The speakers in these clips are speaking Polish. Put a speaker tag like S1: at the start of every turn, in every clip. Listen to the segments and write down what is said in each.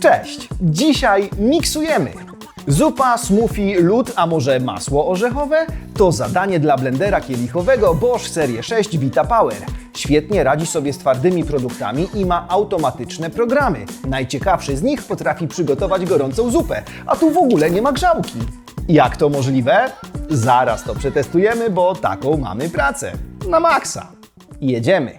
S1: Cześć! Dzisiaj miksujemy. Zupa, smoothie, lód, a może masło orzechowe? To zadanie dla blendera kielichowego Bosch Serie 6 Vita Power. Świetnie radzi sobie z twardymi produktami i ma automatyczne programy. Najciekawszy z nich potrafi przygotować gorącą zupę, a tu w ogóle nie ma grzałki. Jak to możliwe? Zaraz to przetestujemy, bo taką mamy pracę. Na maksa. Jedziemy.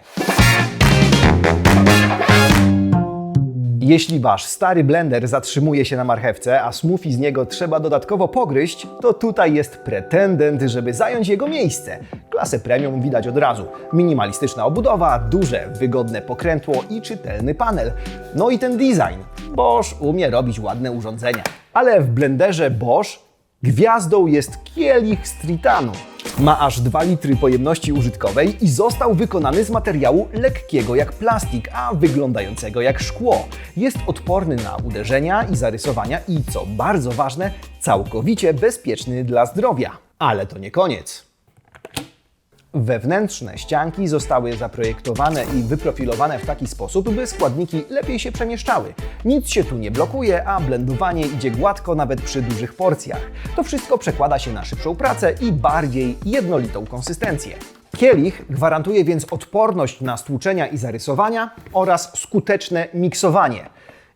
S1: Jeśli wasz stary blender zatrzymuje się na marchewce, a smoothie z niego trzeba dodatkowo pogryźć, to tutaj jest pretendent, żeby zająć jego miejsce. Klasę premium widać od razu. Minimalistyczna obudowa, duże, wygodne pokrętło i czytelny panel. No i ten design. Bosch umie robić ładne urządzenia. Ale w blenderze Bosch Gwiazdą jest kielich z tritanu. Ma aż 2 litry pojemności użytkowej i został wykonany z materiału lekkiego jak plastik, a wyglądającego jak szkło. Jest odporny na uderzenia i zarysowania i, co bardzo ważne, całkowicie bezpieczny dla zdrowia. Ale to nie koniec. Wewnętrzne ścianki zostały zaprojektowane i wyprofilowane w taki sposób, by składniki lepiej się przemieszczały. Nic się tu nie blokuje, a blendowanie idzie gładko nawet przy dużych porcjach. To wszystko przekłada się na szybszą pracę i bardziej jednolitą konsystencję. Kielich gwarantuje więc odporność na stłuczenia i zarysowania oraz skuteczne miksowanie.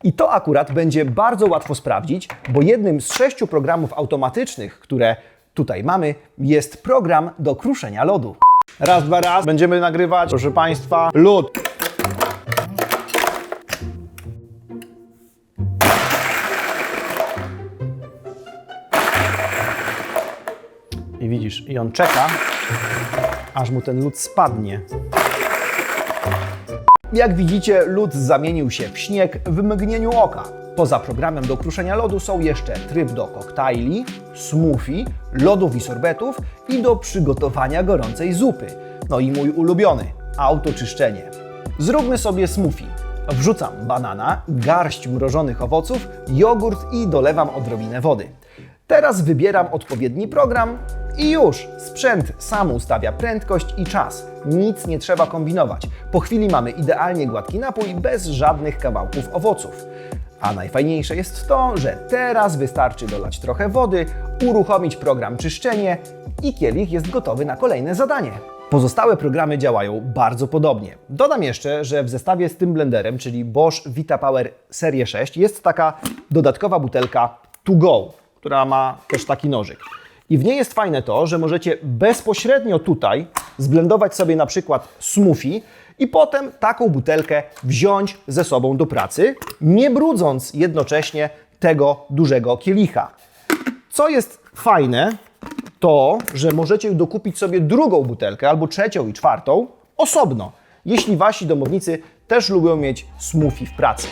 S1: I to akurat będzie bardzo łatwo sprawdzić, bo jednym z sześciu programów automatycznych, które tutaj mamy, jest program do kruszenia lodu. Raz, dwa, raz. Będziemy nagrywać, proszę Państwa, lód. I widzisz, i on czeka, aż mu ten lód spadnie. Jak widzicie, lód zamienił się w śnieg w mgnieniu oka. Poza programem do kruszenia lodu są jeszcze tryb do koktajli, smoothie, lodów i sorbetów i do przygotowania gorącej zupy. No i mój ulubiony autoczyszczenie. Zróbmy sobie smoothie. Wrzucam banana, garść mrożonych owoców, jogurt i dolewam odrobinę wody. Teraz wybieram odpowiedni program i już sprzęt sam ustawia prędkość i czas. Nic nie trzeba kombinować. Po chwili mamy idealnie gładki napój bez żadnych kawałków owoców. A najfajniejsze jest to, że teraz wystarczy dolać trochę wody, uruchomić program czyszczenie i kielich jest gotowy na kolejne zadanie. Pozostałe programy działają bardzo podobnie. Dodam jeszcze, że w zestawie z tym blenderem, czyli Bosch Vita Power Serie 6, jest taka dodatkowa butelka to go, która ma też taki nożyk. I w niej jest fajne to, że możecie bezpośrednio tutaj zblendować sobie na przykład smoothie i potem taką butelkę wziąć ze sobą do pracy, nie brudząc jednocześnie tego dużego kielicha. Co jest fajne, to, że możecie dokupić sobie drugą butelkę, albo trzecią i czwartą osobno, jeśli wasi domownicy też lubią mieć smoothie w pracy.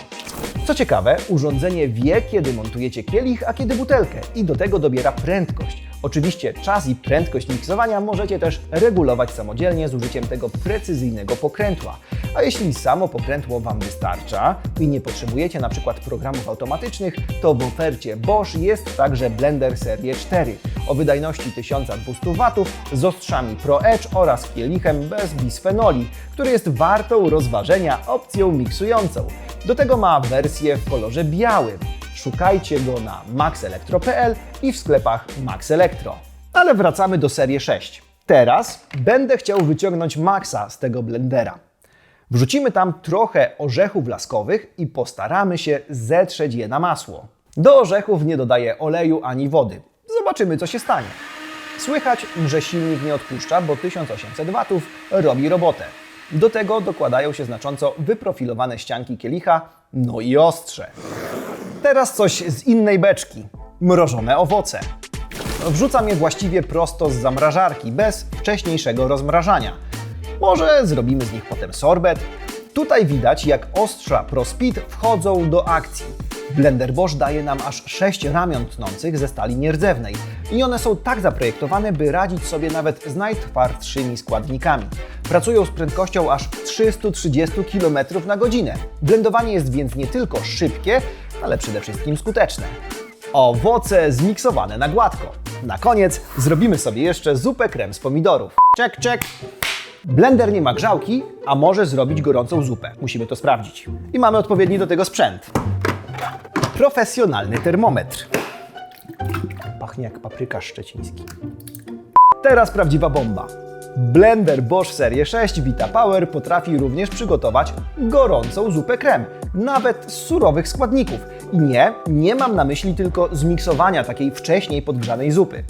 S1: Co ciekawe, urządzenie wie, kiedy montujecie kielich, a kiedy butelkę i do tego dobiera prędkość. Oczywiście czas i prędkość miksowania możecie też regulować samodzielnie z użyciem tego precyzyjnego pokrętła. A jeśli samo pokrętło Wam wystarcza i nie potrzebujecie na przykład programów automatycznych, to w ofercie Bosch jest także blender serii 4 o wydajności 1200 W z ostrzami Pro Edge oraz kielichem bez bisfenoli, który jest wartą rozważenia opcją miksującą. Do tego ma wersję w kolorze białym. Szukajcie go na maxelektro.pl i w sklepach Max Elektro. Ale wracamy do serii 6. Teraz będę chciał wyciągnąć Maxa z tego blendera. Wrzucimy tam trochę orzechów laskowych i postaramy się zetrzeć je na masło. Do orzechów nie dodaję oleju ani wody. Zobaczymy, co się stanie. Słychać, że silnik nie odpuszcza, bo 1800 W robi robotę. Do tego dokładają się znacząco wyprofilowane ścianki kielicha, no i ostrze. Teraz coś z innej beczki. Mrożone owoce. Wrzucam je właściwie prosto z zamrażarki, bez wcześniejszego rozmrażania. Może zrobimy z nich potem sorbet. Tutaj widać, jak ostrza ProSpeed wchodzą do akcji. Blender Bosch daje nam aż 6 ramion tnących ze stali nierdzewnej i one są tak zaprojektowane, by radzić sobie nawet z najtwardszymi składnikami. Pracują z prędkością aż 330 km na godzinę. Blendowanie jest więc nie tylko szybkie, ale przede wszystkim skuteczne. Owoce zmiksowane na gładko. Na koniec zrobimy sobie jeszcze zupę krem z pomidorów. Czek, czek. Blender nie ma grzałki, a może zrobić gorącą zupę. Musimy to sprawdzić. I mamy odpowiedni do tego sprzęt. profesjonalny termometr. Pachnie jak papryka szczeciński. Teraz prawdziwa bomba. Blender Bosch Serie 6 Vita Power potrafi również przygotować gorącą zupę krem, nawet z surowych składników. I nie, nie mam na myśli tylko zmiksowania takiej wcześniej podgrzanej zupy.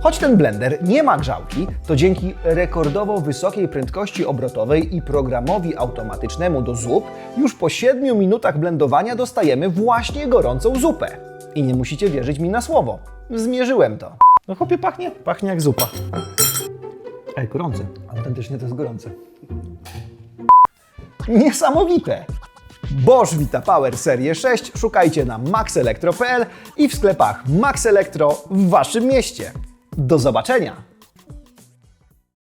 S1: Choć ten blender nie ma grzałki, to dzięki rekordowo wysokiej prędkości obrotowej i programowi automatycznemu do zup, już po 7 minutach blendowania dostajemy właśnie gorącą zupę. I nie musicie wierzyć mi na słowo. Zmierzyłem to. No chłopie, pachnie? Pachnie jak zupa. Ej, gorące. Autentycznie to jest gorące. Niesamowite! Bosch Vita Power Serie 6 szukajcie na maxelektro.pl i w sklepach Max Elektro w Waszym mieście. Do zobaczenia!